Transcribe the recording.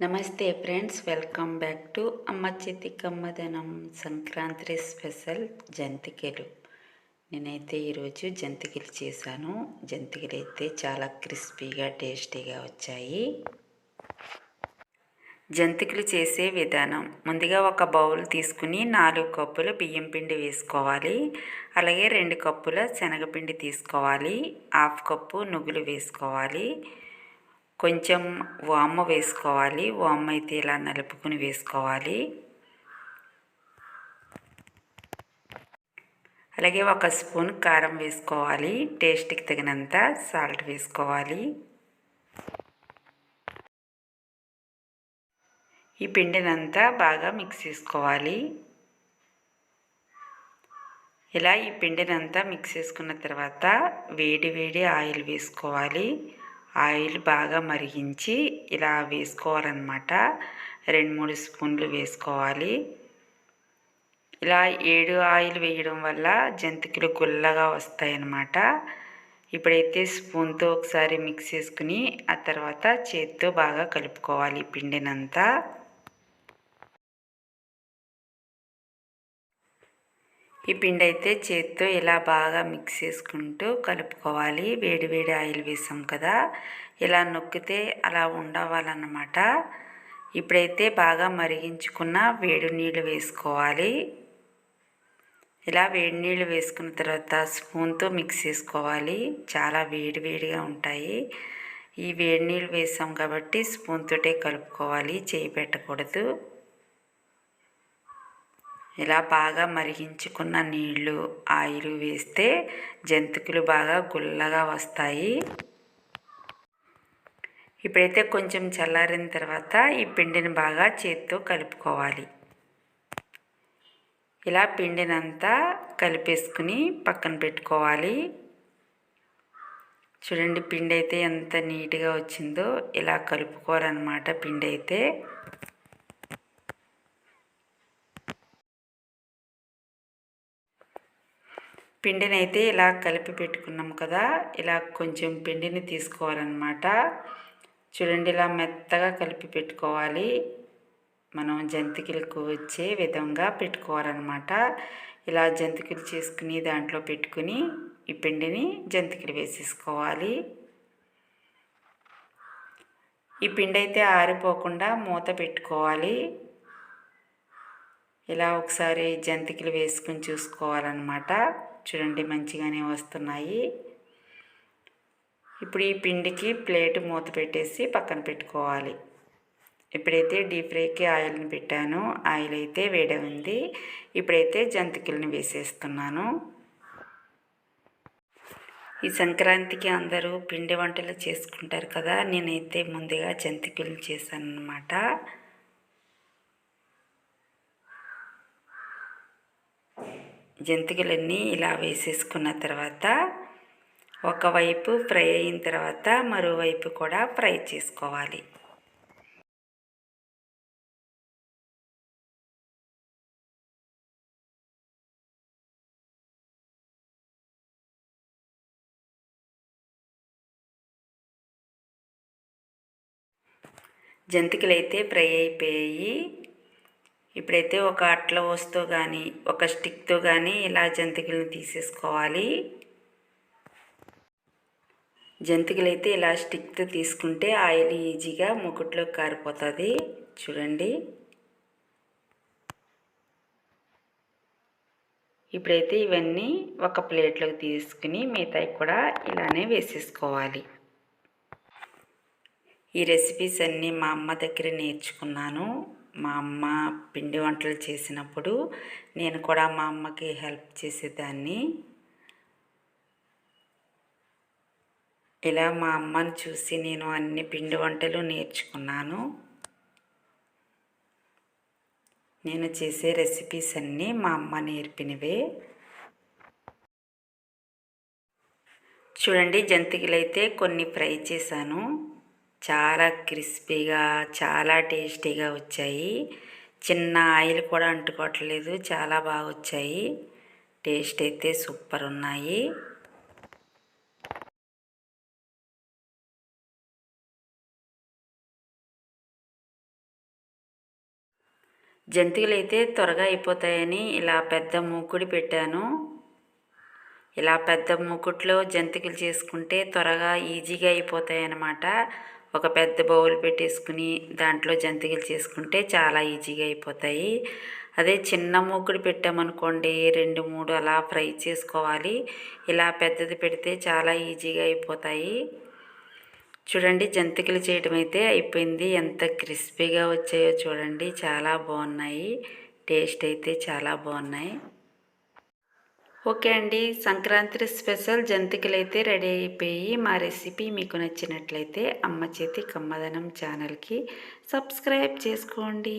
నమస్తే friends welcome back to అమ్మ చేతి కమ్మదనం సంక్రాంతి స్పెషల్ జంతికలు. నేనైతే ఈరోజు జంతికలు చేశాను. జంతికలు అయితే చాలా క్రిస్పీగా టేస్టీగా వచ్చాయి. జంతికలు చేసే విధానం. ముందుగా ఒక బౌల్ తీసుకుని నాలుగు కప్పుల బియ్యం పిండి వేసుకోవాలి. అలాగే రెండు కప్పుల శనగపిండి తీసుకోవాలి. హాఫ్ కప్పు నువ్వులు వేసుకోవాలి. కొంచెం వామ వేసుకోవాలి. వామ అయితే ఇలా నలుపుకుని వేసుకోవాలి. అలాగే ఒక స్పూన్ కారం వేసుకోవాలి. టేస్ట్కి తగినంత సాల్ట్ వేసుకోవాలి. ఈ పిండినంతా బాగా మిక్స్ చేసుకోవాలి. ఇలా ఈ పిండినంతా మిక్స్ చేసుకున్న తర్వాత వేడి వేడి ఆయిల్ వేసుకోవాలి. ఆయిల్ బాగా మరిగించి ఇలా వేసుకోవాలన్నమాట. రెండు మూడు స్పూన్లు వేసుకోవాలి. ఇలా ఏడు ఆయిల్ వేయడం వల్ల జంతికలు గుల్లగా వస్తాయన్నమాట. ఇప్పుడైతే స్పూన్తో ఒకసారి మిక్స్ చేసుకుని ఆ తర్వాత చేతితో బాగా కలుపుకోవాలి పిండినంతా. ఈ పిండి అయితే చేతితో ఇలా బాగా మిక్స్ చేసుకుంటూ కలుపుకోవాలి. వేడి వేడి ఆయిల్ వేసాం కదా. ఇలా నొక్కితే అలా ఉండవాలన్నమాట. ఇప్పుడైతే బాగా మరిగించుకున్న వేడి నీళ్ళు వేసుకోవాలి. ఇలా వేడి నీళ్ళు వేసుకున్న తర్వాత స్పూన్తో మిక్స్ చేసుకోవాలి. చాలా వేడి వేడిగా ఉంటాయి. ఈ వేడి నీళ్ళు వేసాం కాబట్టి స్పూన్తోటే కలుపుకోవాలి. చేయి పెట్టకూడదు. ఇలా బాగా మరిగించుకున్న నీళ్ళు ఆయిల్ వేస్తే జంతికలు బాగా గుల్లగా వస్తాయి. ఇప్పుడైతే కొంచెం చల్లారిన తర్వాత ఈ పిండిని బాగా చేతితో కలుపుకోవాలి. ఇలా పిండినంతా కలిపేసుకుని పక్కన పెట్టుకోవాలి. చూడండి పిండి అయితే ఎంత నీట్గా వచ్చిందో ఇలా కలుపుకోవాలన్నమాట పిండి అయితే పిండిని అయితే ఇలా కలిపి పెట్టుకున్నాం కదా ఇలా కొంచెం పిండిని తీసుకోవాలన్నమాట. చూడండి ఇలా మెత్తగా కలిపి పెట్టుకోవాలి. మనం జంతికలకు వచ్చే విధంగా పెట్టుకోవాలన్నమాట. ఇలా జంతికలు చేసుకుని దాంట్లో పెట్టుకుని ఈ పిండిని జంతికలు వేసేసుకోవాలి. ఈ పిండి అయితే ఆరిపోకుండా మూత పెట్టుకోవాలి. ఇలా ఒకసారి జంతికలు వేసుకుని చూసుకోవాలన్నమాట. చూడండి మంచిగానే వస్తున్నాయి. ఇప్పుడు ఈ పిండికి ప్లేట్ మూత పెట్టేసి పక్కన పెట్టుకోవాలి. ఇప్పుడైతే డీప్ ఫ్రైకి ఆయిల్ని పెట్టాను. ఆయిల్ అయితే వేడి ఉంది. ఇప్పుడైతే జంతికల్ని వేసేస్తున్నాను. ఈ సంక్రాంతికి అందరూ పిండి వంటలు చేసుకుంటారు కదా నేనైతే ముందుగా జంతికలు చేశాను అనమాట జంతికలన్నీ ఇలా వేసేసుకున్న తర్వాత ఒకవైపు ఫ్రై అయిన తర్వాత మరోవైపు కూడా ఫ్రై చేసుకోవాలి. జంతికలు అయితే ఫ్రై అయిపోయాయి. ఇప్పుడైతే ఒక అట్ల వస్తువు కానీ ఒక స్టిక్తో కానీ ఇలా జంతికలను తీసేసుకోవాలి. జంతికలు అయితే ఇలా స్టిక్తో తీసుకుంటే ఆయిల్ ఈజీగా ముకుట్లో కారిపోతుంది. చూడండి. ఇప్పుడైతే ఇవన్నీ ఒక ప్లేట్లోకి తీసుకుని మిగతాయి కూడా ఇలానే వేసేసుకోవాలి. ఈ రెసిపీస్ అన్నీ మా అమ్మ దగ్గర నేర్చుకున్నాను. మా అమ్మ పిండి వంటలు చేసినప్పుడు నేను కూడా మా అమ్మకి హెల్ప్ చేసేదాన్ని. ఇలా మా అమ్మను చూసి నేను అన్ని పిండి వంటలు నేర్చుకున్నాను. నేను చేసే రెసిపీస్ అన్నీ మా అమ్మ నేర్పినవే. చూడండి జంతికలు అయితే కొన్ని ఫ్రై చేశాను. చాలా క్రిస్పీగా చాలా టేస్టీగా వచ్చాయి. చిన్న ఆయిల్ కూడా అంటుకోవట్లేదు చాలా బాగా వచ్చాయి. టేస్ట్ అయితే సూపర్ ఉన్నాయి. జంతికలు అయితే త్వరగా అయిపోతాయని ఇలా పెద్ద మూకుడి పెట్టాను. ఇలా పెద్ద మూకుట్లో జంతికలు చేసుకుంటే త్వరగా ఈజీగా అయిపోతాయి అన్నమాట ఒక పెద్ద బౌల్ పెట్టేసుకుని దాంట్లో జంతికలు చేసుకుంటే చాలా ఈజీగా అయిపోతాయి. అదే చిన్న మూకుడు పెట్టామనుకోండి రెండు మూడు అలా ఫ్రై చేసుకోవాలి. ఇలా పెద్దది పెడితే చాలా ఈజీగా అయిపోతాయి. చూడండి జంతికలు చేయడం అయితే అయిపోయింది. ఎంత క్రిస్పీగా వచ్చాయో చూడండి. చాలా బాగున్నాయి. టేస్ట్ అయితే చాలా బాగున్నాయి. ఓకే అండి. సంక్రాంతి స్పెషల్ జంతికలు అయితే రెడీ అయిపోయి మా రెసిపీ మీకు నచ్చినట్లయితే అమ్మ చేతి కమ్మదనం ఛానల్కి సబ్స్క్రైబ్ చేసుకోండి.